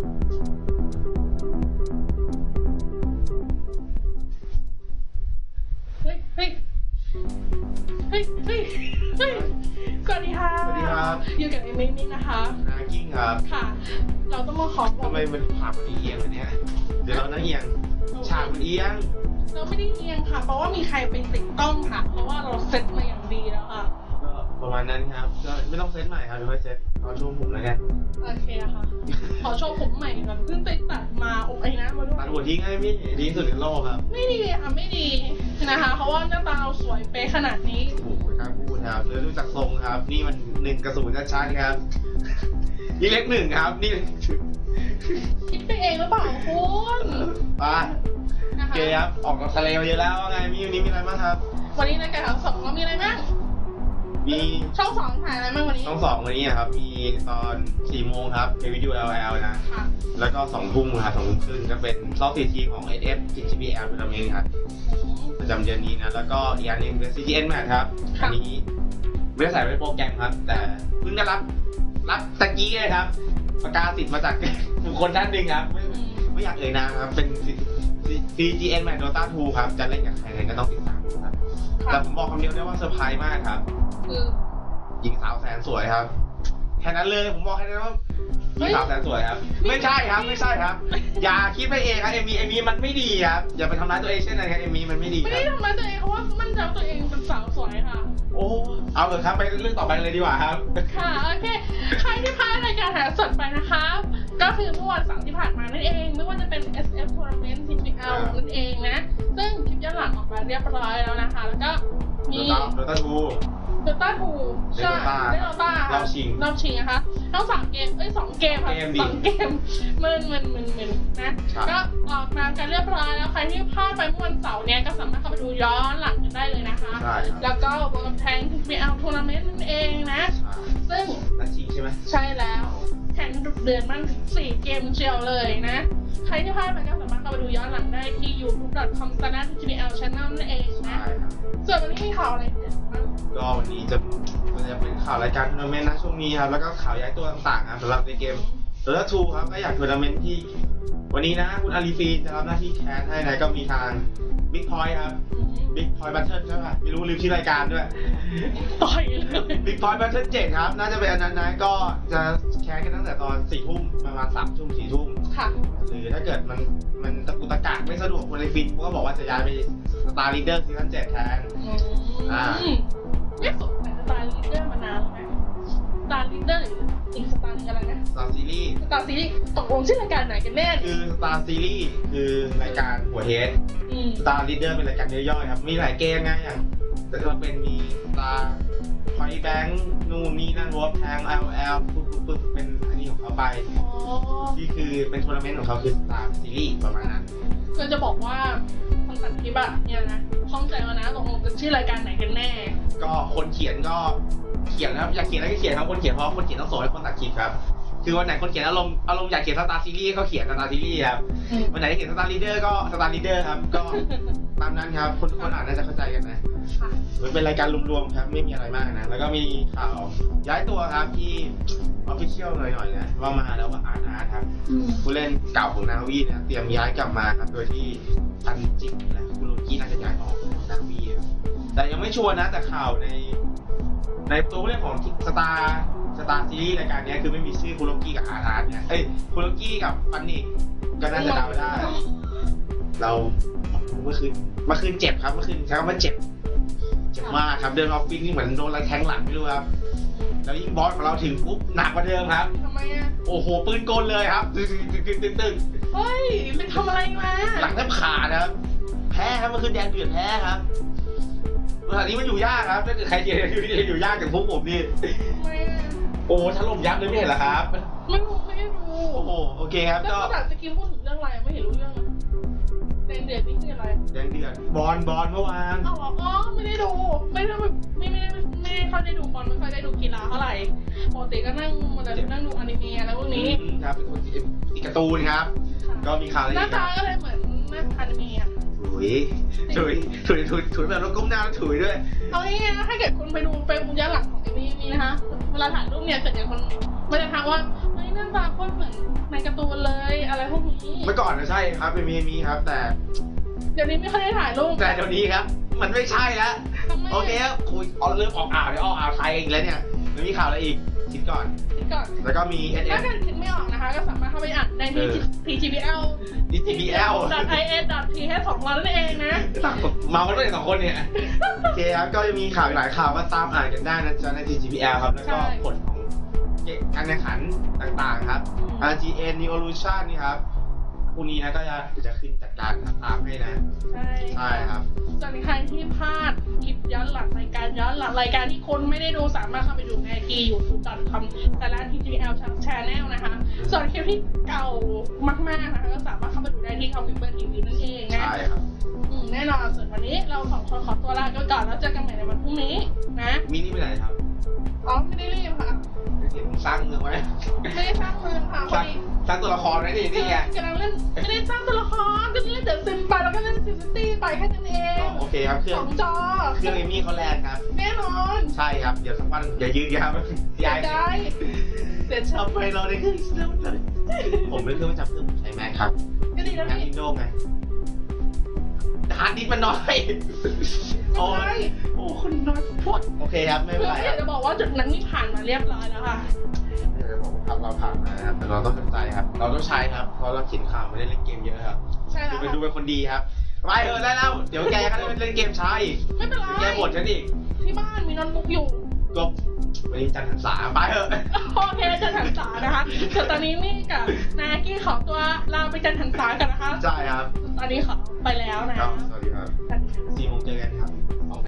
เฮ้ยเฮ้ยเฮ้ยเฮ้ยเฮ้ยสวัสดีค่ะสวัสดีครับ อยู่กับเอมิมี่นะคะ นากิ้งครับค่ะ เราต้องมาขอบอกทำไมมันผ่ามันเอียงแบบเนี้ยเดี๋ยวเรานั่งเอียงฉากมันเอียงเราไม่ได้เอียงค่ะ เพราะว่ามีใครไปติดกล้องค่ะ เพราะว่าเราเซ็ตมาอย่างดีแล้วค่ะก็ ประมาณนั้นครับก็ไม่ต้องเซตใหม่ครับเดี๋ยวค่อยเซตเอาช่วงผมแล้วกันโอเคค่ะ ขอโชว์ผมใหม่ก่อนเพิ่งไปตัดมาอบไอ้นะมาด้วตัยดหัวทิ้งให้พี่ดีที่สุดในโลกครับไม่ดีค่ะไม่ดีนะคะ เพราะว่าหน้าตาเราสวยเป๊ะขนาดนี้โอ้โหกล้าพูดครับแล้วดูจากทรงครับ นี่มันหนึ่งกระสุนชัดๆครับนี่เล็กหนึ่งครับ นี่คิดไปเองหรือเปล่าคุณไปนะโอคะเคครับออกทะเลมาเยอะแล้วว่าไงมีวันนี้มีอะไรบ้างครับ วันนี้รายการของสองเรามีอะไรบ้าง มีช่องสองถ่ายอะไรบ้างวันนี้ต้องสองวันนี้ครับ มีตอนสี่โมงครับเอวิดีโอ LL นะ ค่ะแล้วก็สองทุ่มครับสองทุ่มครึ่งก็เป็นรอบสี่ทีมของ SF GGBL ทัวร์นาเมนต์ครับประจำเดือนนี้นะ แล้วก็อีกอันหนึงเป็น CGN Match ครับค่ะอันนี้ไม่ได้ใส่ไว้ในโปรแกรมครับ แต่เพิ่งได้รับรับตะกี้เลยครับ ประกาศสิทธิ์มาจากบุคคลท่านหนึ่งครับ ไม่ไม่อยากเอ่ยนามครับ เป็น CGN Match Dota 2 ครับ จะเล่นกับใครก็ต้องติดตามครับ แต่ผมบอกคำเดียวได้ว่าเซอร์ไพรส์มากครับ คือหญิงสาวแสนสวยครับ แค่นั้นเลยผมบอกแค่นั้นว่าหญิงสาวแสนสวยครับ ไม่ใช่ครับไม่ใช่ครับ อย่าคิดไปเองครับเอมีเอมีมันไม่ดีครับอย่าไปทำร้ายตัวเองเช่นนั้นครับเอมีมันไม่ดีไม่ครัได้บ ทำร้ายตัวเองเพราะว่ามั่นใจว่าตัวเองเป็นสาวสวยค่ะ โอ้เอาเถอะครับไปเรื่องต่อไปเลยดีกว่าครับ ค่ะ โอเค ใครที่พลาดรายการถ่ายสดไปนะคะ ก็คือเมื่อวันเสาร์ที่ผ่านมานั่นเอง ไม่ว่าจะเป็น SF Tournament TPL นั่นเองนะ ซึ่งคลิปย้อนหลังออกมาเรียบร้อยแล้วนะคะ แล้วก็มี โดต้าทูโดต้าทูใช่ Dota ได้โดต้ารอบชิงรอบชิงนะคะทั้งสามเกม เอ้ยสองเกมค่ะเกมดิสองเกมมึนมึนมึนมึนนะครับก็ออกมากันเรียบร้อยแล้ว ใครที่พลาดไปเมื่อวันเสาร์เนี้ยก็สามารถเข้าไปดูย้อนหลังกันได้เลยนะคะใช่ครับแล้วก็บนแทง TPL Tournament นั่นเองนะ ซึ่งนัดชิงใช่ไหมใช่แล้วแข่งดุ เดือนมากถึงสี่เกมเชียวเลยนะ ใครที่พลาดไปก็สามารถเข้าไปดูย้อนหลังได้ที่ youtube.com/tpl channel นั่นเองใช่นะครับส่วนวันนี้มีข่าวอะไรเด็ดบ้างก็วันนี้จะมันจะเป็นข่าวรายการทัวร์นาเมนต์นะช่วงนี้ครับ แล้วก็ข่าวย้ายตัวต่างๆครับสำหรับในเกม โดต้าทูครับก็อยากทัวร์นาเมนต์ที่ วันนี้นะคุณอาลีฟีนจะรับหน้าที่แคสให้นะก็มีทางบิ๊กพอยครับบิ๊กพอยบัตเทิลใช่ป่ะไม่รู้ลืมชื่อรายการด้วยต่อยเลยบิ๊กพอยบัตเทิลเจ็ดครับ น่าจะเป็นอันนั้นนะก็จะแคสกันตั้งแต่ตอนสี่ทุ่มประมาณสามทุ่มสี่ทุ่มค่ะหรือถ้าเกิดมันมันตะกุตะกักไม่สะดวกคนในฟินก็บอกว่าจะย้ายไปสตาร์ลีเดอร์ซีซั่นเจ็ดแทนอ่าไม่สนแต่สตาร์ลีดเดอร์มานานแล้วไหมส ตาร์ลีดเดอร์หรืออีกสตาร์นึงอะไรนะสตาร์ซีรีส์สตาร์ซีรีส์ตกลงชื่อรายการไหนกันแน่คือสตาร์ซีรีส์คือรายการหัวเฮดอืมสตาร์ลีเดอร์เป็นรายการย่อยๆครับ มีหลายเกมไงอย่างแต่ก็เป็นมีสตาร์พอยแบงค์นู่นนี่นั่นวอลแทง LL ปึ๊บปึ๊บปึ๊บเป็นอันนี้ของเขาไปอ๋อที่คือเป็นทัวร์นาเมนต์ของเขาคือสตาร์ซีรีส์ประมาณนั้น คือจะบอกว่าคนตัดคลิปอะเนี่ยนะข้องใจแล้วนะตกลงเป็นชื่อรายการไหนกันแน่ ก็คนเขียนก็ เขียนนะครับอยากเขียนอะไรก็เขียนครับคนเขียนเพราะคนเขียนต้องส่งให้คนตัดคลิปครับคือวันไหนคนเขียนอารมณ์อารมณ์อยากเขียนสตาร์ซีรีส์ก็เขียนสตาร์ซีรีส์ครับอืมวันไหนเขียนสตาร์ลีเดอร์ก็สตาร์ลีเดอร์ครับก็ตามนั้นครับคนคนอ่านน่าจะเข้าใจกันนะค่ะมันเป็นรายการรวมๆครับ ไม่มีอะไรมากนะ แล้วก็มีข่าวย้ายตัวครับที่ออฟฟิเชียลหน่อยๆนะว่ามาแล้วว่าอาร์ตอาร์ตครับอืมผู้เล่นเก่าของนาวีเนี่ยเตรียมย้ายกลับมาครับโดยที่ตันจิกและคุโรกิน่าจะย้ายออกของนาวีครับ แต่ยังไม่ชัวร์นะแต่ข่าวใน ในตัวผู้เล่นของสตาร์สตาร์ซีรีส์รายการเนี้ยคือไม่มีชื่อคุโรกิกับอาร์ตอาร์ตเนี่ยเอ้ยคุโรกิกับปันนิกก็น่าจะเดาได้ เราเมื่อคืนเมื่อคืนเจ็บครับเมื่อคืนใช้คำว่าเจ็บเจ็บมากครับเดินออฟฟิศนี่เหมือนโดนอะไรแทงหลังไม่รู้ครับแล้วยิ่งบอสของเราถึงปุ๊บหนักกว่าเดิมครับทำไมอะโอ้โหปืนกลเลยครับตึ้งตึ้งตึ้งตึ้งตึ้งเฮ้ยไปทำอะไรมาหลังแทบขาดนะครับ แพ้ครับเมื่อคืนแดงเดือดแพ้ครับ สถานนี้มันอยู่ยากครับถ้าเกิดใครเจออยู่ที่อยู่ยากกับพวกผมนี่ทำไมอะโอ้ถล่มยับเลยไม่เห็นเหรอครับ ไม่รู้ไม่ได้ดูโอ้โหโอเคครับแล้วก็ ภาษาสกินพูดถึงเรื่องอะไรไม่เห็นรู้เรื่องเลยแดงเดือดนี่คืออะไรแดงเดือดบอลบอลเมื่อวานอ๋ออ๋อไม่ได้ดู ไม่ได้แบบไม่ไม่ได้ไม่ได้ค่อยได้ดูบอลไม่ค่อยได้ดูกีฬาเท่าไหร่ปกติก็นั่งมันจะนั่งดูอนิเมะอะไรพวกนี้อืมครับเป็นคนติดติดการ์ตูนครับ ก็มีข่าวอะไรหน้าอีกคตารับก็เลยเหมือนหน้าอนิเมะอะถุ ยถุยถุยถุยถุยแบบเราก้มหน้าแล้วถุยด้วยเอาง่ายๆนะถ้าเกิดคุณไปดูไปย้อนหลังของเอมี่มีนะคะเวลาถ่ายรูปเนี่ยเกิดอย่างคนมันจะทักว่าเฮ้ยหน้าตาโคตรเหมือนในการ์ตูนเลยเมื่อก่อนนะใช่ครับเป็นมีมีครับ แต่ เดี๋ยวนี้ไม่ค่อยได้ถ่ายรูปแต่เดี๋ยวนี้ครับ มันไม่ใช่แล้วทำไมโอเคครับคุยเอาเริ่มออกอ่าวเดี๋ยวออกอ่าวไทยอีกแล้วเนี่ยมันมีข่าวอะไรอีก คิดก่อน คิดก่อน แล้วก็มี S ถ้า S เกิดคิดไม่ออกนะคะ ก็สามารถเข้าไปอ่านในเออ PGBL DTBL .is .th ของเรานั่นเองนะเมากันด้วยสองคนเนี่ยโอเคครับก็จะมีข่าวอีกหลายข่าวก็ตามอ่านกันได้นะจ๊ะใน TGPL ครับ แล้วก็ใช่ผลของการแข่งขันต่างๆครับ RGN Nevolution นี่ครับพรุ่งนี้นะก็จะเดี๋ยวจะขึ้นจัดการตามให้นะ ใช่ ใช่ครับ คลิปย้อนหลังรายการย้อนหลังรายการที่คนไม่ได้ดูสามารถเข้าไปดูในที่ youtube.com แต่ละ TGL channel นะคะ ส่วนคลิปที่เก่ามากๆนะคะก็สามารถเข้าไปดูได้ที่คอมพิวเตอร์ทีวีนั่นเองนะใช่ครับอืมแน่นอนส่วนวันนี้เราสองคนขอตัวลาไปก่อนแล้วเจอกันใหม่ในวันพรุ่งนี้นะมินี่ไปไหนครับอ๋อไม่ได้รีบค่ะเห็นสร้างเมืองไว้ไม่ได้สร้างเมืองค่ะพสอร้างดีสร้างตัวละครไว้นี่นี่ไงกำลังเล่นไม่ได้สร้าง ซิมซิตี้ไปแค่นั้นเองโอเคครับเครื่สององจอเครื่องเอมี่เขาแรงครับ แน่นอนใช่ครับเดี๋ยวสักวันอย่ายืดครับเสียยายดายเสียชอบทำไมเราได้เครื่องเสียงเลยผมเป็นเครื่องประจำเครื่องผมใช้แม็กครับก็ดีแล้วงานนี่วินโดว์ไงฮาร์ดดิสก์มันน้อยโอ้ยโอ้คนน้อยพวดโอเคครับไม่เป็นคือไรไม่คอยารับกจะบอกว่าจุดนั้นนี่ผ่านมาเรียบร้อยแล้วค่ะเดี๋ยวผมทำเราผ่านมาครับแต่เราต้องสนใจครับ เราต้องใช้ครับ เพราะเราเขียนข่าวไม่ได้เล่นเกมเยอะครับใช่แล้วไปค่ะดูเป็นคนดีครับ ไปเถอะได้แล้ว เดี๋ยวแกก็ได้เล่นเกมช้าอีกไม่เป็นไรแกบ่นฉันอีก ที่บ้านมีโน้ตบุ๊กอยู่ก็วันนี้จันทร์หันษาไปเถอะโอเคจันทันษานะคะแต่ตอนนี้นี่กับนากี้ขอตัวลาไปจันทันษากันนะคะใช่ครับ ตอนนี้ขอไปแล้วนะครับสวัสดีครับสวัสดีค่ะสี่โมงเจอกัน